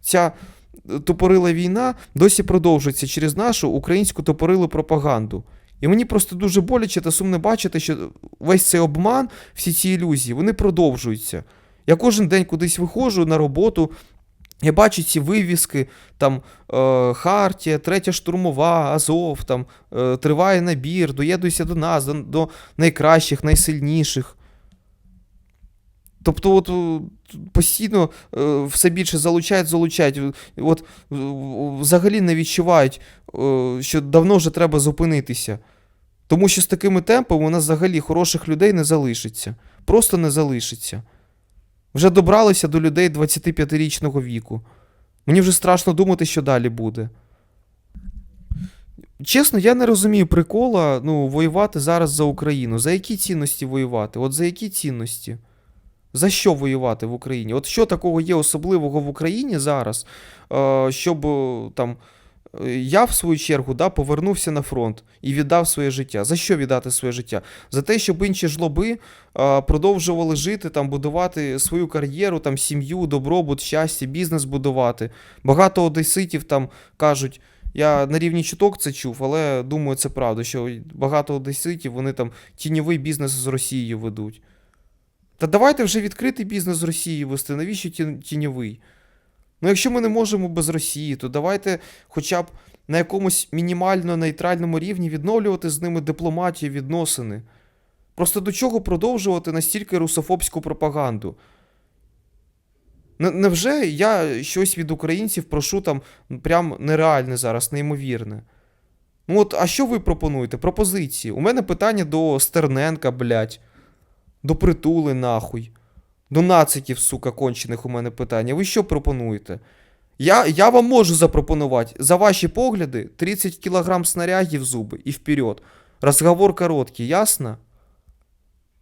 Ця е, тупорила війна досі продовжується через нашу українську тупорилу пропаганду. І мені просто дуже боляче та сумно бачити, що весь цей обман, всі ці ілюзії, вони продовжуються. Я кожен день кудись виходжу на роботу, я бачу ці вивіски, там е, Хартія, третя штурмова, Азов, там е, триває набір, доєднуйся до нас, до, до найкращих, найсильніших. Тобто, от е, постійно е, все більше залучають, залучають. От е, взагалі не відчувають, що давно вже треба зупинитися. Тому що з такими темпами у нас взагалі хороших людей не залишиться. Просто не залишиться. Вже добралися до людей 25-річного віку. Мені вже страшно думати, що далі буде. Чесно, я не розумію прикола ну, воювати зараз за Україну. За які цінності воювати? От за які цінності? За що воювати в Україні? От що такого є особливого в Україні зараз, е, щоб е, там. е, Я, в свою чергу, да, повернувся на фронт і віддав своє життя. За що віддати своє життя? За те, щоб інші жлоби продовжували жити, там, будувати свою кар'єру, там, сім'ю, добробут, щастя, бізнес будувати. Багато одеситів там кажуть, я на рівні чуток це чув, але думаю, це правда, що багато одеситів вони там тіньовий бізнес з Росією ведуть. Та давайте вже відкритий бізнес з Росією вести. Навіщо ті- тіньовий? Ну, якщо ми не можемо без Росії, то давайте хоча б на якомусь мінімально нейтральному рівні відновлювати з ними дипломатію, відносини. Просто до чого продовжувати настільки русофобську пропаганду? Невже я щось від українців прошу там прям нереальне зараз, неймовірне? Ну от, а що ви пропонуєте? Пропозиції. У мене питання до Стерненка, блядь. До притули, нахуй. До нациків, сука, кончених у мене питання. Ви що пропонуєте? Я, я вам можу запропонувати за ваші погляди 30 кілограм снарягів зуби і вперед. Розговор короткий, ясно?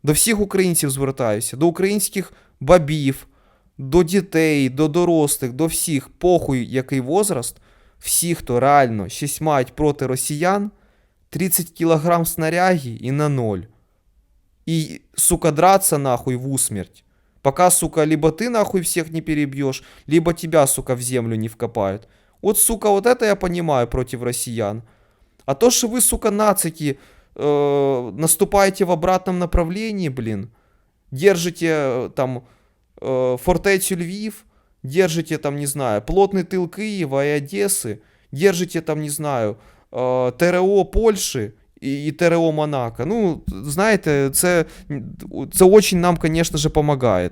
До всіх українців звертаюся, до українських бабів, до дітей, до дорослих, до всіх, похуй який возраст, всі, хто реально щось мають проти росіян, 30 кілограм снаряги і на ноль. И, сука, драться нахуй в усмерть. Пока, сука, либо ты нахуй всех не перебьешь, либо тебя, сука, в землю не вкопают. Вот, сука, вот это я понимаю против россиян. А то, что вы, сука, нацики, э, наступаете в обратном направлении, блин, держите э, там э, фортецю Львив, держите там, не знаю, плотный тыл Киева и Одессы, держите там, не знаю, э, ТРО Польши і, і ТРО Монако. Ну, знаєте, це, це очень нам, звісно, допомагає.